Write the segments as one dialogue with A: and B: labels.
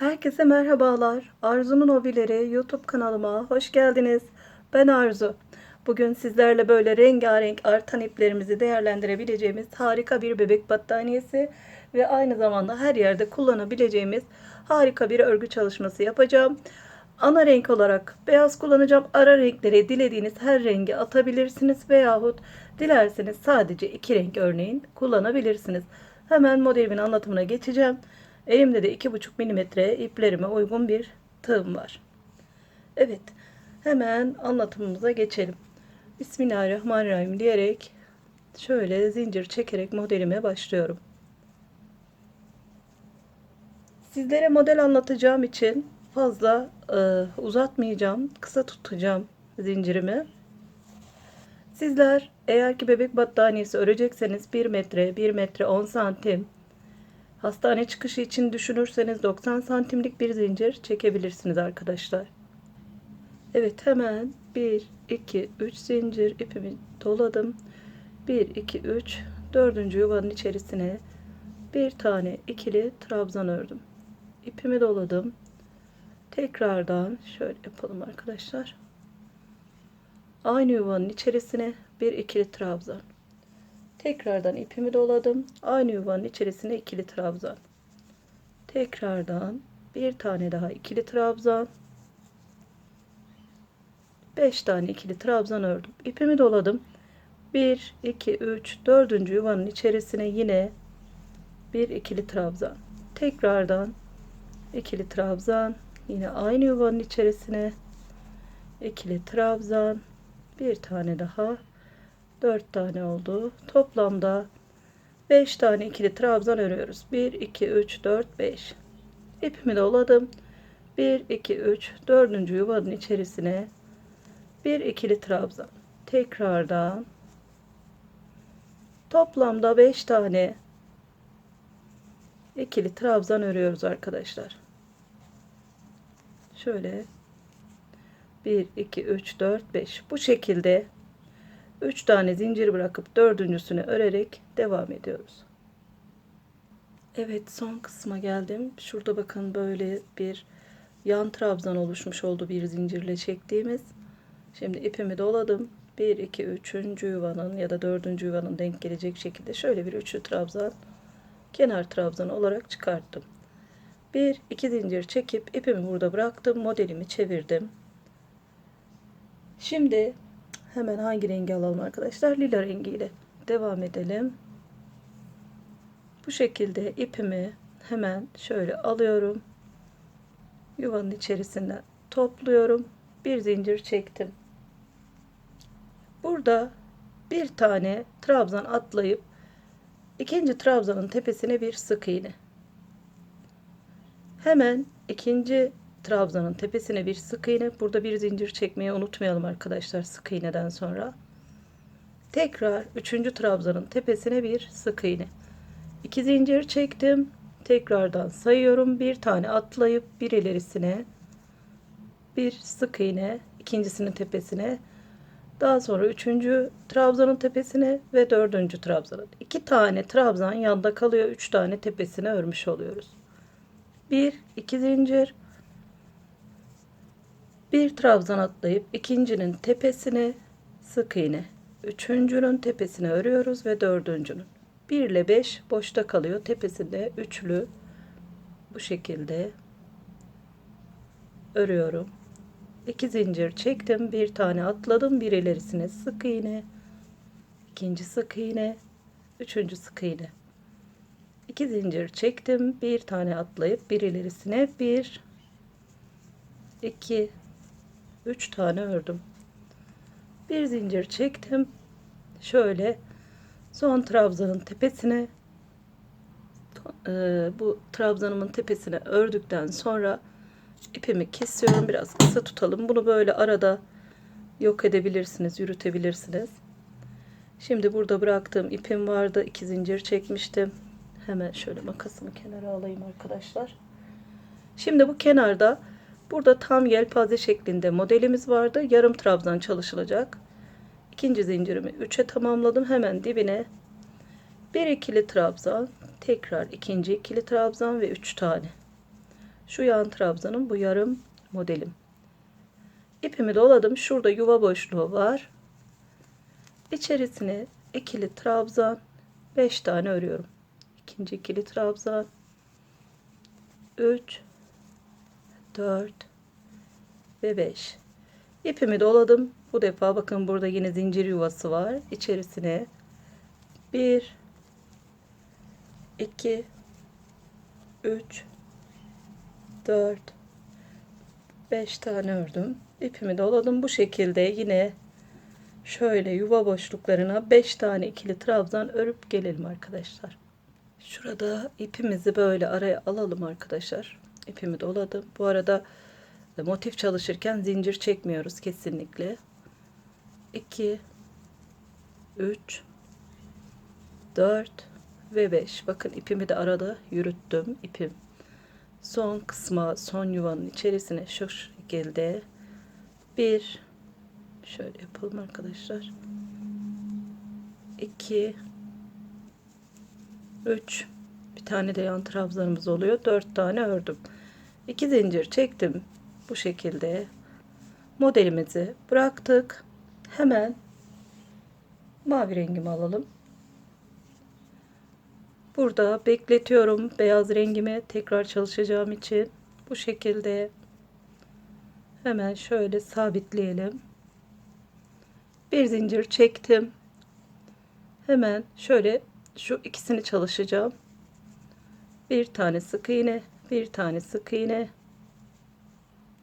A: Herkese merhabalar. Arzu'nun Hobileri YouTube kanalıma hoş geldiniz. Ben Arzu. Bugün sizlerle böyle rengarenk artan iplerimizi değerlendirebileceğimiz harika bir bebek battaniyesi ve aynı zamanda her yerde kullanabileceğimiz harika bir örgü çalışması yapacağım. Ana renk olarak beyaz kullanacağım. Ara renkleri dilediğiniz her rengi atabilirsiniz veyahut dilerseniz sadece iki renk örneğin kullanabilirsiniz. Hemen modelimin anlatımına geçeceğim. Elimde de 2,5 milimetre iplerime uygun bir tığım var. Evet, hemen anlatımımıza geçelim. Bismillahirrahmanirrahim diyerek şöyle zincir çekerek modelime başlıyorum. Sizlere model anlatacağım için fazla e, uzatmayacağım, kısa tutacağım zincirimi. Sizler eğer ki bebek battaniyesi örecekseniz 1 metre, 1 metre 10 santim Hastane çıkışı için düşünürseniz 90 santimlik bir zincir çekebilirsiniz arkadaşlar. Evet hemen 1, 2, 3 zincir ipimi doladım. 1, 2, 3 dördüncü yuvanın içerisine bir tane ikili trabzan ördüm. İpimi doladım. Tekrardan şöyle yapalım arkadaşlar. Aynı yuvanın içerisine bir ikili trabzan. Tekrardan ipimi doladım. Aynı yuvanın içerisine ikili trabzan. Tekrardan bir tane daha ikili trabzan. 5 tane ikili trabzan ördüm. İpimi doladım. 1 2 3 4. yuvanın içerisine yine bir ikili trabzan. Tekrardan ikili trabzan. Yine aynı yuvanın içerisine ikili trabzan. Bir tane daha 4 tane oldu. Toplamda 5 tane ikili trabzan örüyoruz. 1 2 3 4 5. İpimi doladım. 1 2 3 4. yuvanın içerisine bir ikili trabzan. Tekrardan toplamda 5 tane ikili trabzan örüyoruz arkadaşlar. Şöyle 1 2 3 4 5 bu şekilde 3 tane zincir bırakıp dördüncüsünü örerek devam ediyoruz. Evet son kısma geldim. Şurada bakın böyle bir yan trabzan oluşmuş oldu bir zincirle çektiğimiz. Şimdi ipimi doladım. 1 2 3. yuvanın ya da 4. yuvanın denk gelecek şekilde şöyle bir üçlü trabzan kenar trabzan olarak çıkarttım. 1 2 zincir çekip ipimi burada bıraktım. Modelimi çevirdim. Şimdi Hemen hangi rengi alalım arkadaşlar? Lila rengiyle devam edelim. Bu şekilde ipimi hemen şöyle alıyorum. Yuvanın içerisinden topluyorum. Bir zincir çektim. Burada bir tane trabzan atlayıp ikinci trabzanın tepesine bir sık iğne. Hemen ikinci trabzanın tepesine bir sık iğne. Burada bir zincir çekmeyi unutmayalım arkadaşlar sık iğneden sonra. Tekrar üçüncü trabzanın tepesine bir sık iğne. İki zincir çektim. Tekrardan sayıyorum. Bir tane atlayıp bir ilerisine bir sık iğne ikincisinin tepesine daha sonra üçüncü trabzanın tepesine ve dördüncü trabzanın. iki tane trabzan yanda kalıyor. Üç tane tepesine örmüş oluyoruz. Bir, iki zincir bir trabzan atlayıp ikincinin tepesine sık iğne. Üçüncünün tepesine örüyoruz ve dördüncünün. 1 ile 5 boşta kalıyor. Tepesinde üçlü bu şekilde örüyorum. 2 zincir çektim. Bir tane atladım. Bir ilerisine sık iğne. ikinci sık iğne. Üçüncü sık iğne. 2 zincir çektim. Bir tane atlayıp bir ilerisine bir 2 3 tane ördüm. Bir zincir çektim. Şöyle son trabzanın tepesine e, bu trabzanımın tepesine ördükten sonra ipimi kesiyorum. Biraz kısa tutalım. Bunu böyle arada yok edebilirsiniz, yürütebilirsiniz. Şimdi burada bıraktığım ipim vardı. iki zincir çekmiştim. Hemen şöyle makasımı kenara alayım arkadaşlar. Şimdi bu kenarda Burada tam yelpaze şeklinde modelimiz vardı. Yarım trabzan çalışılacak. İkinci zincirimi 3'e tamamladım. Hemen dibine bir ikili trabzan, tekrar ikinci ikili trabzan ve 3 tane. Şu yan trabzanın bu yarım modelim. İpimi doladım. Şurada yuva boşluğu var. İçerisine ikili trabzan 5 tane örüyorum. İkinci ikili trabzan 3 4 ve 5. İpimi doladım. Bu defa bakın burada yine zincir yuvası var. İçerisine 1 2 3 4 5 tane ördüm. İpimi doladım. Bu şekilde yine şöyle yuva boşluklarına 5 tane ikili trabzan örüp gelelim arkadaşlar. Şurada ipimizi böyle araya alalım arkadaşlar. İpimi doladım. Bu arada e, motif çalışırken zincir çekmiyoruz kesinlikle. 2 3 4 ve 5. Bakın ipimi de arada yürüttüm. ipim son kısma, son yuvanın içerisine şu şekilde bir şöyle yapalım arkadaşlar. 2 3 bir tane de yan trabzanımız oluyor. 4 tane ördüm. 2 zincir çektim. Bu şekilde modelimizi bıraktık. Hemen mavi rengimi alalım. Burada bekletiyorum beyaz rengimi tekrar çalışacağım için. Bu şekilde hemen şöyle sabitleyelim. Bir zincir çektim. Hemen şöyle şu ikisini çalışacağım. Bir tane sık iğne, bir tane sık iğne.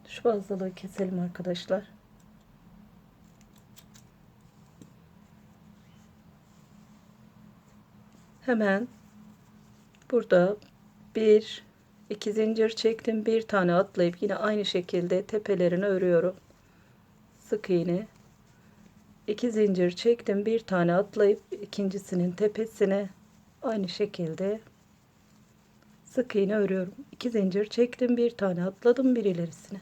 A: Şu fazlalığı keselim arkadaşlar. Hemen burada bir iki zincir çektim bir tane atlayıp yine aynı şekilde tepelerini örüyorum sık iğne iki zincir çektim bir tane atlayıp ikincisinin tepesine aynı şekilde sık iğne örüyorum iki zincir çektim bir tane atladım bir ilerisine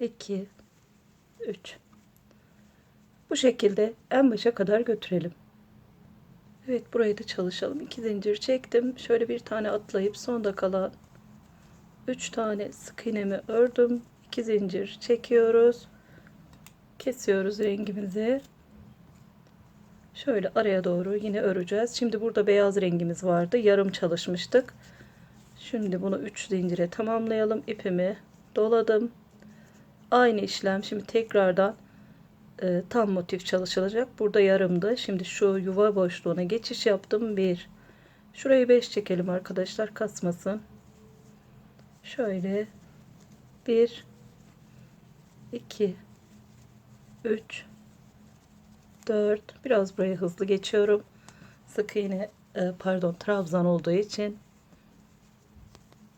A: 2 3 bu şekilde en başa kadar götürelim Evet burayı da çalışalım. 2 zincir çektim. Şöyle bir tane atlayıp sonda kalan 3 tane sık iğnemi ördüm. 2 zincir çekiyoruz. Kesiyoruz rengimizi. Şöyle araya doğru yine öreceğiz. Şimdi burada beyaz rengimiz vardı. Yarım çalışmıştık. Şimdi bunu 3 zincire tamamlayalım. İpimi doladım. Aynı işlem. Şimdi tekrardan e, tam motif çalışılacak. Burada yarımdı. Şimdi şu yuva boşluğuna geçiş yaptım. Bir. Şurayı 5 çekelim arkadaşlar. Kasmasın. Şöyle. 1 2 3 4 biraz buraya hızlı geçiyorum. Sık iğne e, pardon trabzan olduğu için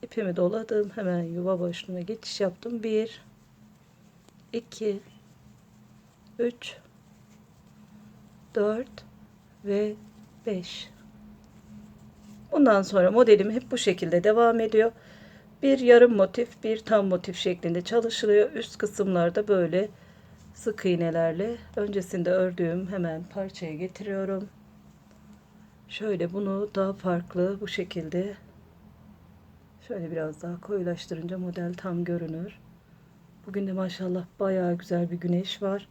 A: ipimi doladım. Hemen yuva boşluğuna geçiş yaptım. 1 2 3 4 ve 5 bundan sonra modelim hep bu şekilde devam ediyor bir yarım motif bir tam motif şeklinde çalışılıyor üst kısımlarda böyle sık iğnelerle öncesinde ördüğüm hemen parçaya getiriyorum şöyle bunu daha farklı bu şekilde şöyle biraz daha koyulaştırınca model tam görünür bugün de maşallah bayağı güzel bir güneş var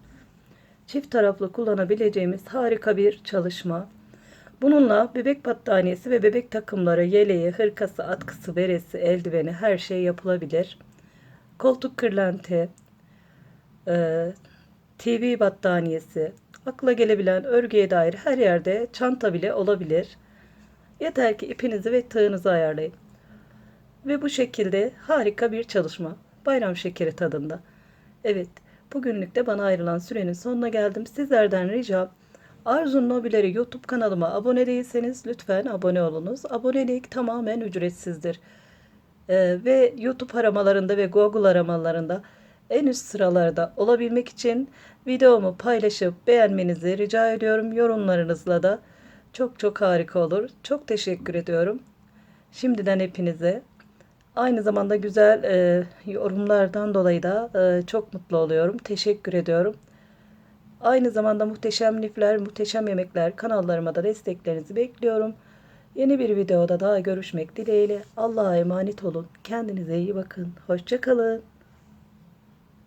A: çift taraflı kullanabileceğimiz harika bir çalışma. Bununla bebek battaniyesi ve bebek takımları, yeleği, hırkası, atkısı, beresi, eldiveni her şey yapılabilir. Koltuk kırlenti, e, TV battaniyesi, akla gelebilen örgüye dair her yerde çanta bile olabilir. Yeter ki ipinizi ve tığınızı ayarlayın. Ve bu şekilde harika bir çalışma. Bayram şekeri tadında. Evet, Bugünlük de bana ayrılan sürenin sonuna geldim. Sizlerden ricam Arzu Nobileri YouTube kanalıma abone değilseniz lütfen abone olunuz. Abonelik tamamen ücretsizdir. Ee, ve YouTube aramalarında ve Google aramalarında en üst sıralarda olabilmek için videomu paylaşıp beğenmenizi rica ediyorum. Yorumlarınızla da çok çok harika olur. Çok teşekkür ediyorum. Şimdiden hepinize Aynı zamanda güzel e, yorumlardan dolayı da e, çok mutlu oluyorum. Teşekkür ediyorum. Aynı zamanda muhteşem lifler, muhteşem yemekler kanallarıma da desteklerinizi bekliyorum. Yeni bir videoda daha görüşmek dileğiyle. Allah'a emanet olun. Kendinize iyi bakın. Hoşçakalın.